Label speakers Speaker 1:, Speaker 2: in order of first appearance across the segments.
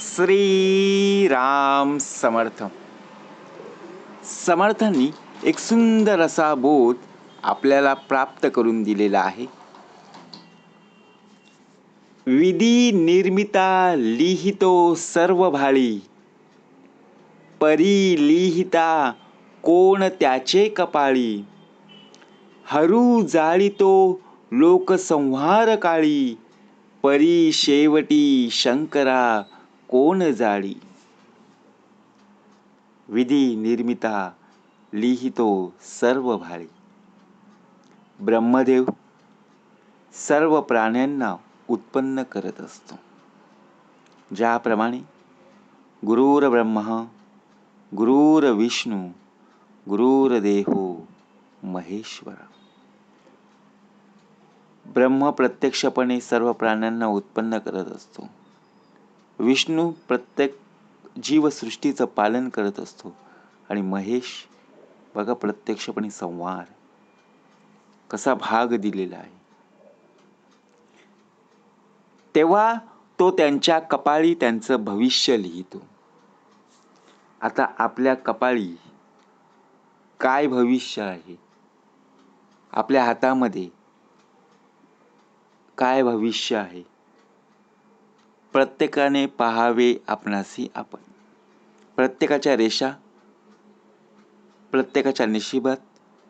Speaker 1: श्री राम समर्थ. समर्थांनी एक सुंदर असा बोध आपल्याला प्राप्त करून दिलेला आहे. विधी निर्मिता लिहितो सर्व भाळी. परी लिहिता कोण त्याचे कपाळी. हरू जाळीतो लोकसंहार काळी. परी शेवटी शंकरा कोण जाळी? विधी निर्मिता लिहितो सर्व भाळी. ब्रह्मदेव सर्व प्राण्यांना उत्पन्न करत असतो. ज्याप्रमाणे गुरुर ब्रह्मा गुरुर विष्णू गुरुर देहो महेश्वरा. ब्रह्म प्रत्यक्षपणे सर्व प्राण्यांना उत्पन्न करत असतो. विष्णू प्रत्येक जीवसृष्टीचं पालन करत असतो. आणि महेश बघा प्रत्यक्षपणे संवार. कसा भाग दिलेला आहे. तेव्हा तो त्यांच्या कपाळी त्यांचं भविष्य लिहितो. आता आपल्या कपाळी काय भविष्य आहे? आपल्या हातामध्ये काय भविष्य आहे? प्रत्येकाने पहावे आपणासी आपण. प्रत्येकाच्या रेषा प्रत्येकाच्या निशिबात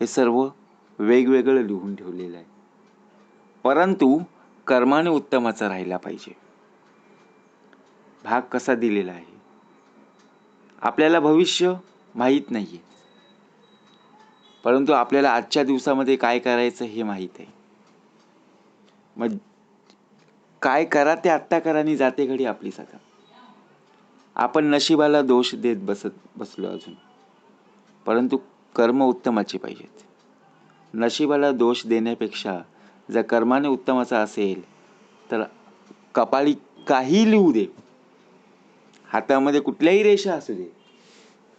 Speaker 1: हे सर्व वेगवेगळं लिहून ठेवलेलं आहे. परंतु कर्माने उत्तमाचा राहिला पाहिजे. भाग कसा दिलेला आहे? आपल्याला भविष्य माहीत नाही आहे परंतु आपल्याला आजच्या दिवसामध्ये काय करायचं हे माहीत आहे. मग काय करा ते आत्ता करानी जाते घडी आपली सका आपण नशिबाला दोष देत बसत बसलो अजून. परंतु कर्म उत्तमाचे पाहिजेत. नशिबाला दोष देण्यापेक्षा जर कर्माने उत्तमाचा असेल तर कपाळी काही लिहू दे. हातामध्ये कुठल्याही रेषा असू दे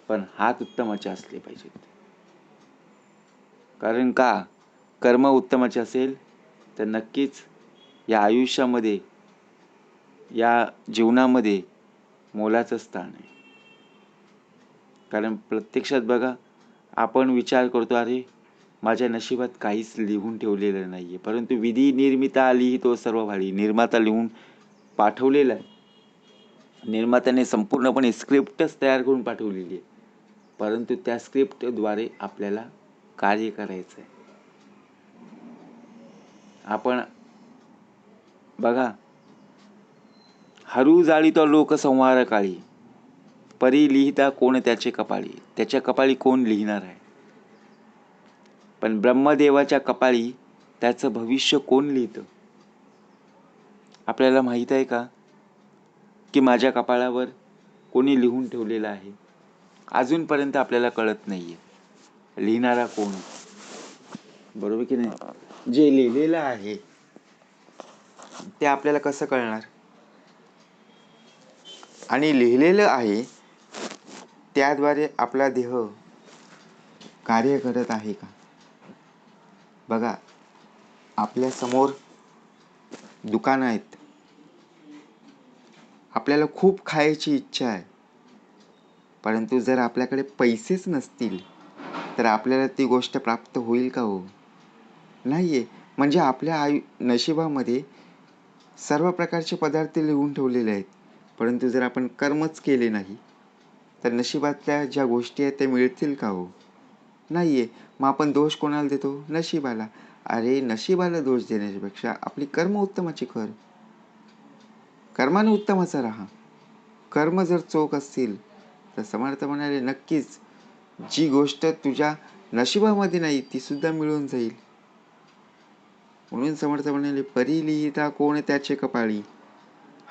Speaker 1: पण हात उत्तमाचे असले पाहिजेत. कारण का? कर्म उत्तमाचे असेल तर नक्कीच या आयुष्यामध्ये या जीवनामध्ये मोलाचं स्थान आहे. कारण प्रत्यक्षात बघा आपण विचार करतो अरे माझ्या नशिबात काहीच लिहून ठेवलेलं नाही आहे परंतु विधी निर्मिता आली तो सर्व भाळी निर्माता लिहून पाठवलेला आहे. निर्मात्याने संपूर्णपणे स्क्रिप्टच तयार करून पाठवलेली आहे. परंतु त्या स्क्रिप्टद्वारे आपल्याला कार्य करायचं आहे आपण बघा. हरू जाळी तो लोकसंहार काळी परी लिहिता कोण त्याचे कपाळी? त्याच्या कपाळी कोण लिहिणार आहे? पण ब्रह्मदेवाच्या कपाळी त्याचं भविष्य कोण लिहितं? आपल्याला माहीत आहे का? की माझ्या कपाळावर कोणी लिहून ठेवलेलं आहे? अजूनपर्यंत आपल्याला कळत नाही आहे लिहिणारा कोण? बरोबर की नाही? जे लिहिलेलं आहे ते आपल्याला कसं कळणार? आणि लिहिलेलं आहे त्याद्वारे आपला देह कार्य करत आहे का? बघा आपल्यासमोर दुकानं आहेत. आपल्याला खूप खायची इच्छा आहे. परंतु जर आपल्याकडे पैसेच नसतील तर आपल्याला ती गोष्ट प्राप्त होईल का हो? नाही आहे म्हणजे आपल्या आयु नशिबामध्ये सर्व प्रकारचे पदार्थ लिहून ठेवलेले आहेत. परंतु जर आपण कर्मच केले नाही तर नशिबातल्या ज्या गोष्टी आहेत त्या मिळतील का हो? नाही आहे मग आपण दोष कोणाला देतो? नशिबाला. अरे नशिबाला दोष देण्यापेक्षा आपली कर्म उत्तमाची कर. कर्माने उत्तमाचा राहा. कर्म जर चोख असतील तर समर्थ म्हणाले नक्कीच. जी गोष्ट तुझ्या नशिबामध्ये नाही ती सुद्धा मिळून जाईल. म्हणून समर्थ म्हणाले परी लिहिता कोण त्याचे कपाळी?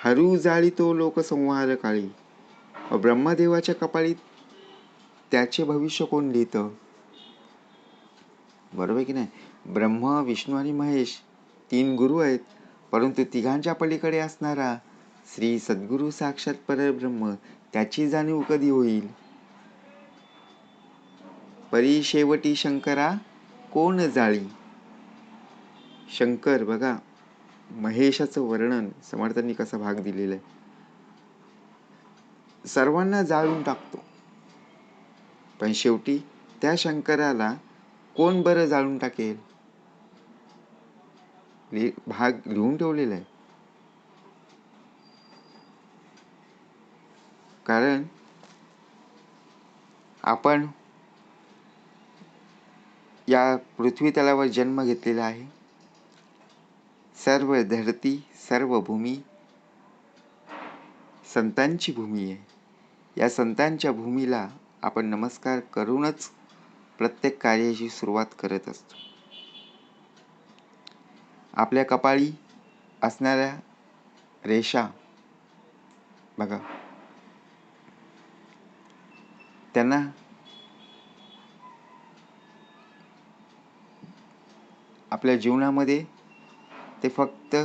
Speaker 1: हरू जाळी तो लोकसंहार काळी. ब्रह्मदेवाच्या कपाळी त्याचे भविष्य कोण लिहितं? बरोबर की नाही? ब्रह्म विष्णू आणि महेश तीन गुरु आहेत परंतु तिघांच्या पलीकडे असणारा श्री सद्गुरू साक्षात परब्रह्म त्याची जाणीव कधी होईल? परी शेवटी शंकरा कोण जाळी? शंकर बघा महेशाचं वर्णन समर्थांनी कसा भाग दिलेला आहे. सर्वांना जाळून टाकतो. पण शेवटी त्या शंकराला कोण बरं जाळून टाकेल? भाग लिहून ठेवलेला आहे. कारण आपण या पृथ्वी तलावर जन्म घेतलेला आहे. सर्व धरती सर्व भूमी संतांची भूमी आहे. या संतांच्या भूमीला आपण नमस्कार करूनच प्रत्येक कार्याची सुरुवात करत असतो. आपल्या कपाळी असणाऱ्या रेषा बघा. त्यांना आपल्या जीवनामध्ये ते फक्त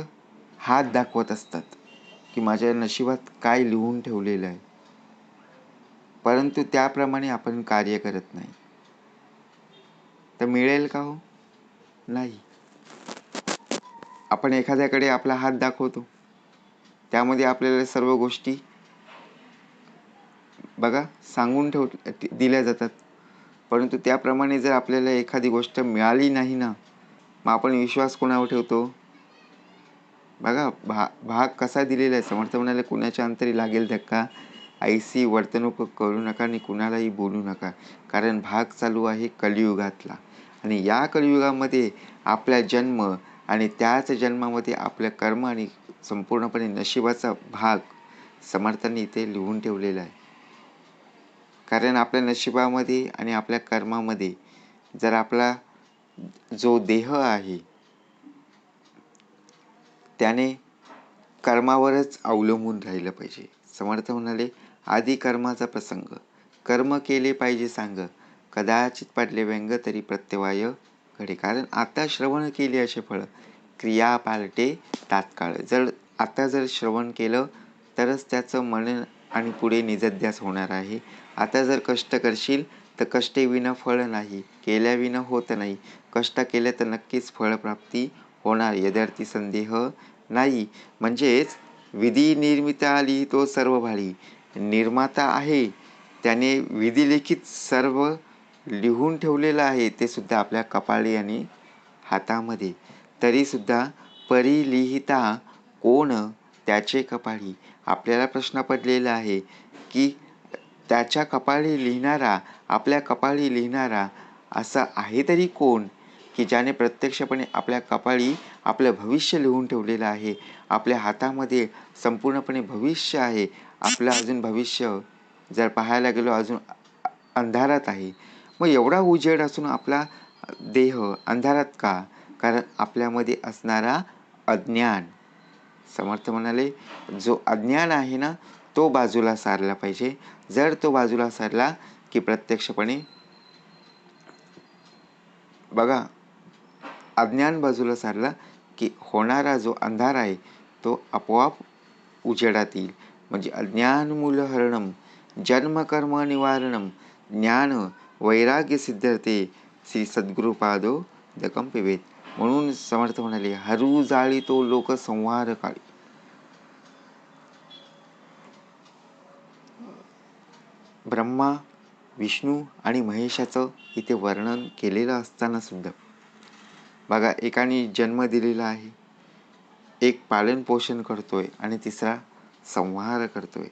Speaker 1: हात दाखवत असतात की माझ्या नशिबात काय लिहून ठेवलेलं आहे. परंतु त्याप्रमाणे आपण कार्य करत नाही. तर मिळेल का हो? नाही. आपण एखाद्याकडे आपला हात दाखवतो. त्यामध्ये आपल्याला सर्व गोष्टी बघा सांगून ठेव दिल्या जातात. परंतु त्याप्रमाणे जर आपल्याला एखादी गोष्ट मिळाली नाही ना मग आपण विश्वास कोणावर ठेवतो? बघा भा भाग कसा दिलेला आहे. समर्थ म्हणाले कुणाच्या अंतरी लागेल धक्का? ऐसी वर्तणूक करू नका आणि कुणालाही बोलू नका. कारण भाग चालू आहे कलियुगातला. आणि या कलियुगामध्ये आपला जन्म आणि त्याच जन्मामध्ये आपलं कर्म आणि संपूर्णपणे नशिबाचा भाग समर्थांनी इथे लिहून ठेवलेला आहे. कारण आपल्या नशिबामध्ये आणि आपल्या कर्मामध्ये जर आपला जो देह आहे त्याने कर्मावरच अवलंबून राहिलं पाहिजे. समर्थ म्हणाले आधी कर्माचा प्रसंग. कर्म केले पाहिजे सांग. कदाचित पडले व्यंग तरी प्रत्यवाय घडे. कारण आता श्रवण केले असे फळ. क्रिया पालटे तात्काळ. जर आता जर श्रवण केलं तरच त्याचं मन आणि पुढे निजध्यास होणार आहे. आता जर कष्ट करशील तर कष्टे विना फळ नाही. केल्याविना होत नाही. कष्ट केले तर नक्कीच फळप्राप्ती होणार. यद्यार्थी संदेह नाही. म्हणजेच विधी निर्मिता आली तो सर्व भाळी. निर्माता आहे. त्याने विधिलेखित सर्व लिहून ठेवलेलं आहे. ते सुद्धा आपल्या कपाळी आणि हातामध्ये. तरीसुद्धा परिलिहिता कोण? त्याचे कपाळी. आपल्याला प्रश्न पडलेला आहे की त्याच्या कपाळी लिहिणारा आपल्या कपाळी लिहिणारा असं आहे तरी कोण? की ज्याने प्रत्यक्षपणे आपल्या कपाळी आपलं भविष्य लिहून ठेवलेलं आहे. आपल्या हातामध्ये संपूर्णपणे भविष्य आहे. आपलं अजून भविष्य जर पाहायला गेलो अजून अंधारात आहे. मग एवढा उजेड असून आपला देह अंधारात का? कारण आपल्यामध्ये असणारा अज्ञान. समर्थ म्हणाले जो अज्ञान आहे ना तो बाजूला सारला पाहिजे. जर तो बाजूला सारला की प्रत्यक्षपणे बघा अज्ञान बाजूला सारला की होणारा जो अंधार आहे तो आपोआप उजेडात येईल. म्हणजे अज्ञानमूलहरणम जन्मकर्म निवारणम ज्ञान वैराग्य सिद्धते श्री सद्गुरुपादो दकम पिवेत म्हणून समर्थ म्हणाले हरू जाळी तो लोक संहार काळी. ब्रह्मा विष्णू आणि महेशाचं इथे वर्णन केलेलं असताना सुद्धा बघा एकाने जन्म दिलेला आहे. एक पालनपोषण करतो आहे आणि तिसरा संहार करतो आहे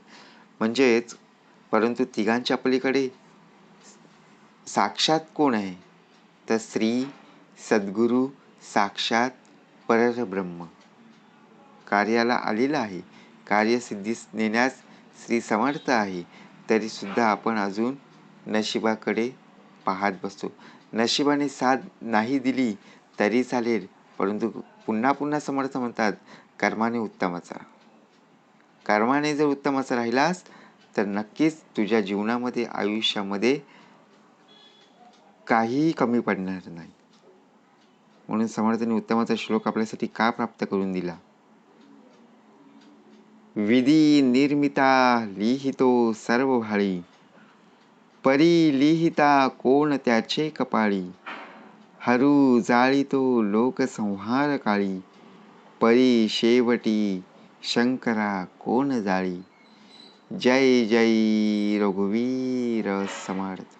Speaker 1: म्हणजेच परंतु तिघांच्या पलीकडे साक्षात कोण आहे? तर श्री सद्गुरू साक्षात परब्रह्म. कार्याला आलेला आहे. कार्यसिद्धीस नेण्यास श्री समर्थ आहे. तरीसुद्धा आपण अजून नशिबाकडे पाहत बसतो. नशिबाने साथ नाही दिली तरी चालेल परंतु पुन्हा पुन्हा समर्थ म्हणतात कर्माने उत्तमाचा कर्माने जर उत्तमाचा राहिलास तर नक्कीच तुझ्या जीवनामध्ये आयुष्यामध्ये काहीही कमी पडणार नाही. म्हणून समर्थाने उत्तमाचा श्लोक आपल्यासाठी का प्राप्त करून दिला? विधी निर्मिता लिहितो सर्व भाळी परी लिहिता कोण त्याचे कपाळी? हरू जाळीतो लोकसंहार काळी. परी शेवटी शंकरा कोण जाळी? जय जय रघुवीर समर्थ.